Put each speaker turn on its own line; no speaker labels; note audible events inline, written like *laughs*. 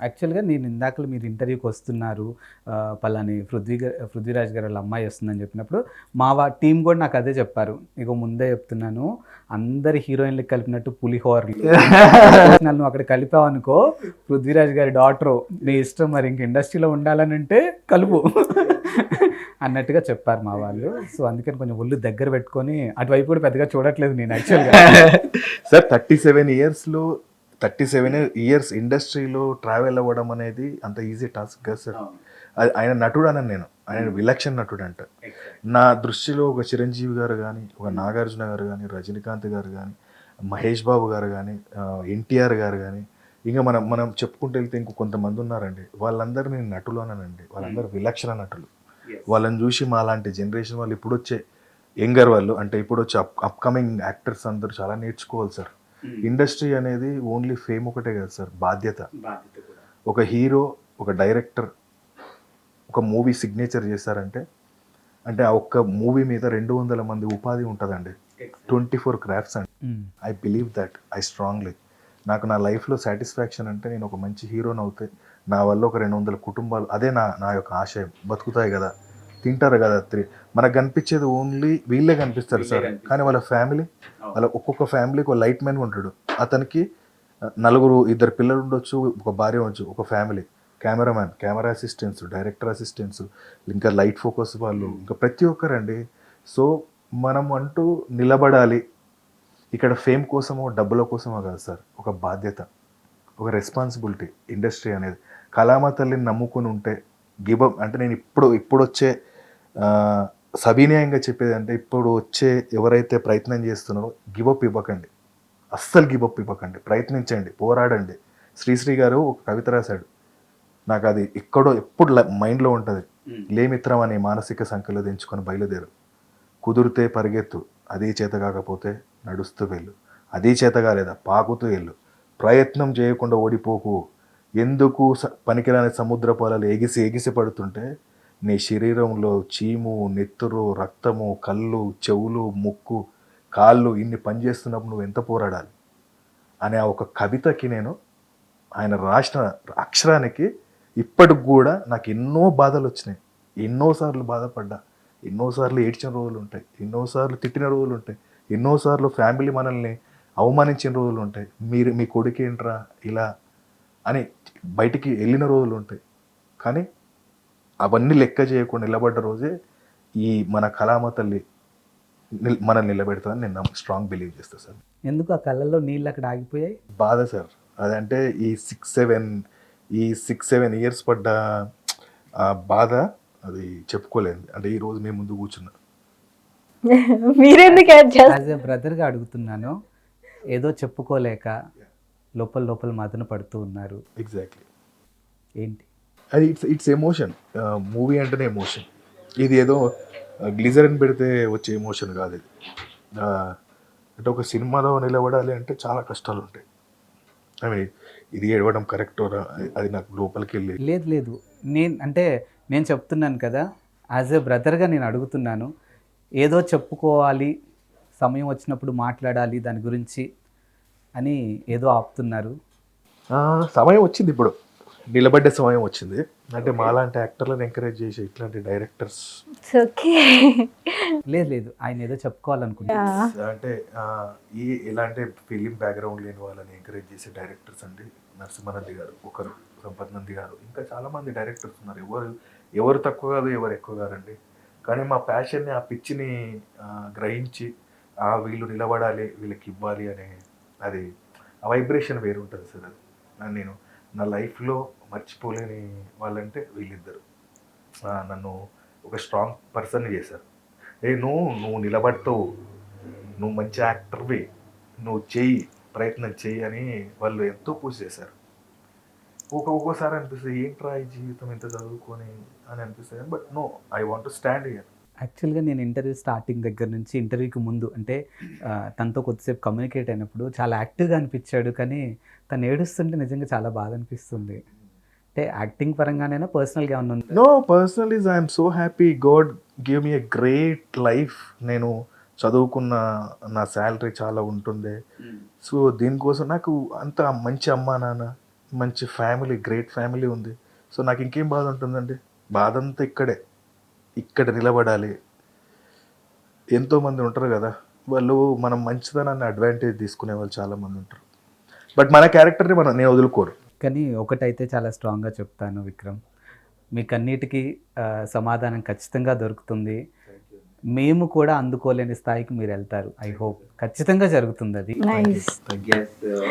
యాక్చువల్గా నేను ఇందాకలు మీరు ఇంటర్వ్యూకి వస్తున్నారు పలాని పృథ్వీ పృథ్వీరాజ్ గారు వాళ్ళ అమ్మాయి వస్తుందని చెప్పినప్పుడు మా వా టీం కూడా నాకు అదే చెప్పారు. ఇక ముందే చెప్తున్నాను అందరి హీరోయిన్లకు కలిపినట్టు పులిహోరలు *laughs* నువ్వు అక్కడ కలిపావు అనుకో పృథ్వీరాజ్ గారి డాటర్ నీ ఇష్టం మరి ఇంక ఇండస్ట్రీలో ఉండాలని అంటే కలుపు. అన్నట్టుగా చెప్పారు మా వాళ్ళు. సో అందుకని కొంచెం ఒళ్ళు దగ్గర పెట్టుకొని అటువైపు కూడా పెద్దగా చూడట్లేదు నేను యాక్చువల్గా. *laughs*
సార్ థర్టీ సెవెన్ ఇయర్స్లో థర్టీ సెవెన్ ఇయర్స్ ఇండస్ట్రీలో ట్రావెల్ అవ్వడం అనేది అంత ఈజీ టాస్క్ కదా సార్. ఆయన నటుడు అన్నాను నేను. ఆయన విలక్షణ నటుడు అంట నా దృష్టిలో ఒక చిరంజీవి గారు కానీ ఒక నాగార్జున గారు కానీ రజనీకాంత్ గారు కానీ మహేష్ బాబు గారు కానీ ఎన్టీఆర్ గారు కానీ ఇంకా మనం మనం చెప్పుకుంటూ వెళ్తే ఇంకో కొంతమంది ఉన్నారండి. వాళ్ళందరూ నేను నటులు అన్నానండి వాళ్ళందరూ విలక్షణ నటులు. వాళ్ళని చూసి మా లాంటి జనరేషన్ వాళ్ళు ఇప్పుడు వచ్చే యంగర్ వాళ్ళు అంటే ఇప్పుడు వచ్చే అప్ అప్కమింగ్ యాక్టర్స్ అందరూ చాలా నేర్చుకోవాలి సార్. ఇండస్ట్రీ అనేది ఓన్లీ ఫేమ్ ఒకటే కదా సార్ బాధ్యత. ఒక హీరో ఒక డైరెక్టర్ ఒక మూవీ సిగ్నేచర్ చేశారంటే అంటే ఆ ఒక్క మూవీ మీద రెండు వందల మంది ఉపాధి ఉంటుందండి. ట్వంటీ ఫోర్ క్రాఫ్ట్స్ అండి. I believe that I strongly నాకు నా లైఫ్లో సాటిస్ఫాక్షన్ అంటే నేను ఒక మంచి హీరోని అవుతే నా వల్ల ఒక రెండు వందల కుటుంబాలు అదే నా నా యొక్క ఆశయం బతుకుతాయి కదా. తింటారు కదా త్రీ మనకు కనిపించేది ఓన్లీ వీళ్ళే కనిపిస్తారు సార్. కానీ వాళ్ళ ఫ్యామిలీ వాళ్ళ ఒక్కొక్క ఫ్యామిలీకి ఒక లైట్ మ్యాన్ ఉంటాడు. అతనికి నలుగురు ఇద్దరు పిల్లలు ఉండొచ్చు ఒక భార్య ఉండొచ్చు ఒక family cameraman camera assistants director assistants ఇంకా లైట్ ఫోకస్ వాళ్ళు ఇంకా ప్రతి ఒక్కరండి. సో మనం అంటూ నిలబడాలి. ఇక్కడ ఫేమ్ కోసమో డబ్బుల కోసమో కాదు సార్. ఒక బాధ్యత ఒక రెస్పాన్సిబిలిటీ ఇండస్ట్రీ అనేది. కళామ తల్లిని నమ్ముకుని ఉంటే గిబప్ అంటే నేను ఇప్పుడు ఇప్పుడు వచ్చే సవినయంగా చెప్పేది అంటే ఇప్పుడు వచ్చే ఎవరైతే ప్రయత్నం చేస్తున్నారో గివప్ ఇవ్వకండి. అస్సలు గివప్ ఇవ్వకండి. ప్రయత్నించండి. పోరాడండి. శ్రీశ్రీ గారు ఒక కవిత రాశాడు. నాకు అది ఎక్కడో ఎప్పుడు ల- మైండ్లో ఉంటుంది. లేమిత్రం అనే మానసిక సంఖ్యలో దించుకొని బయలుదేరు. కుదిరితే పరిగెత్తు. అదే చేత కాకపోతే నడుస్తూ వెళ్ళు. అదే చేత కాలేదా? పాకుతూ వెళ్ళు. ప్రయత్నం చేయకుండా ఓడిపోకు. ఎందుకు పనికిరాని సముద్ర పొలాలు ఎగిసి ఎగిసి పడుతుంటే నీ శరీరంలో చీము నెత్తురు రక్తము కళ్ళు చెవులు ముక్కు కాళ్ళు ఇన్ని పనిచేస్తున్నప్పుడు నువ్వు ఎంత పోరాడాలి? అనే ఒక కవితకి నేను ఆయన రాసిన అక్షరానికి ఇప్పటికి కూడా నాకు ఎన్నో బాధలు వచ్చినాయి. ఎన్నోసార్లు బాధపడ్డా. ఎన్నోసార్లు ఏడ్చిన రోజులు ఉంటాయి. ఎన్నోసార్లు తిట్టిన రోజులు ఉంటాయి. ఎన్నోసార్లు ఫ్యామిలీ మనల్ని అవమానించిన రోజులు ఉంటాయి. మీరు మీ కొడుకేంట్రా ఇలా అని బయటికి వెళ్ళిన రోజులు ఉంటాయి. కానీ అవన్నీ లెక్క చేయకుండా నిలబడ్డ రోజే ఈ మన కళామ తల్లి నిల్- మనల్ని నిలబెడతానని నేను స్ట్రాంగ్ బిలీవ్ చేస్తాను సార్.
ఎందుకు ఆ కళ్ళల్లో నీళ్ళు అక్కడ ఆగిపోయాయి?
బాధ సార్. అదంటే ఈ సిక్స్ సెవెన్ ఈ సిక్స్ సెవెన్ ఇయర్స్ పడ్డ ఆ బాధ అది చెప్పుకోలేదు అంటే ఈ రోజు మేము ముందు కూర్చున్నా.
యాజ్ ఎ బ్రదర్గా అడుగుతున్నాను ఏదో చెప్పుకోలేక లోపల లోపల మదన పడుతూ ఉన్నారు.
ఎగ్జాక్ట్లీ
ఏంటి?
అది ఇట్స్ ఇట్స్ ఎమోషన్ మూవీ అంటేనే ఎమోషన్ ఇది ఏదో గ్లిజరిన్ పెడితే వచ్చే ఎమోషన్ కాదు ఇది. అంటే ఒక సినిమాలో నిలబడాలి అంటే చాలా కష్టాలు ఉంటాయి. ఐ మీన్ ఇది ఏడవడం కరెక్ట్ అది నాకు లోపలికి వెళ్ళి.
లేదు లేదు. నేను అంటే నేను చెప్తున్నాను కదా యాజ్ ఎ బ్రదర్గా నేను అడుగుతున్నాను ఏదో చెప్పుకోవాలి సమయం వచ్చినప్పుడు మాట్లాడాలి దాని గురించి అని ఏదో ఆపుతున్నారు.
సమయం వచ్చింది ఇప్పుడు. నిలబడ్డ సమయం వచ్చింది. అంటే మాలాంటి యాక్టర్లను ఎంకరేజ్ చేసి ఇట్లాంటి డైరెక్టర్స్
ఓకే
లేదు లేదు. ఆయన ఏదో చెప్పుకోవాలనుకుంటున్నారు
అంటే ఆ, ఈ ఇలాంటి ఫిలిం బ్యాక్గ్రౌండ్ లేని వాళ్ళని ఎంకరేజ్ చేసే డైరెక్టర్స్ అండి నరసింహానంది గారు ఒకరు సంపత్ నంది గారు. ఇంకా చాలా మంది డైరెక్టర్స్ ఉన్నారు. ఎవరు ఎవరు తక్కువ కాదు ఎవరు ఎక్కువ కాదండి. కానీ మా ప్యాషన్ని ఆ పిచ్చిని గ్రహించి ఆ వీళ్ళు నిలబడాలి వీళ్ళకి ఇవ్వాలి అనే అది ఆ వైబ్రేషన్ వేరు ఉంటుంది సార్ అది. నేను నా లైఫ్లో మర్చిపోలేని వాళ్ళంటే వీళ్ళిద్దరు. నన్ను ఒక స్ట్రాంగ్ పర్సన్ చేశారు. ఏ నువ్వు నువ్వు నిలబడతావు. నువ్వు మంచి యాక్టర్వి నువ్వు చెయ్యి ప్రయత్నం చెయ్యి అని వాళ్ళు ఎంతో పూజ చేశారు. ఒక ఒక్కోసారి అనిపిస్తుంది ఏంట్రా ఈ జీవితం ఇంత చదువుకొని అని అనిపిస్తుంది. But no I want to stand year
యాక్చువల్గా నేను ఇంటర్వ్యూ స్టార్టింగ్ దగ్గర నుంచి ఇంటర్వ్యూకి ముందు అంటే తనతో కొద్దిసేపు కమ్యూనికేట్ అయినప్పుడు చాలా యాక్టివ్గా అనిపించాడు. కానీ తను ఏడుస్తుంటే నిజంగా చాలా బాధ అనిపిస్తుంది. అంటే యాక్టింగ్ పరంగానైనా పర్సనల్గా ఏమన్నా ఉందా?
No personally I'm so happy God give me a great life నేను చదువుకున్న నా శాలరీ చాలా ఉంటుంది సో దీనికోసం నాకు అంత మంచి అమ్మా నాన్న మంచి ఫ్యామిలీ గ్రేట్ ఫ్యామిలీ ఉంది. సో నాకు ఇంకేం బాధ ఉంటుందండి? బాధ అంతా ఇక్కడే. ఇక్కడ నిలబడాలి. ఎంతోమంది ఉంటారు కదా వాళ్ళు మనం మంచిదనాన్ని అడ్వాంటేజ్ తీసుకునే వాళ్ళు చాలామంది ఉంటారు. బట్ మన క్యారెక్టర్ని మనం నేను వదులుకోరు
కానీ ఒకటైతే చాలా స్ట్రాంగ్గా చెప్తాను విక్రమ్. మీకు అన్నిటికీ సమాధానం ఖచ్చితంగా దొరుకుతుంది. మేము కూడా అందుకోలేని స్థాయికి మీరు వెళ్తారు. ఐ హోప్ ఖచ్చితంగా జరుగుతుంది అది.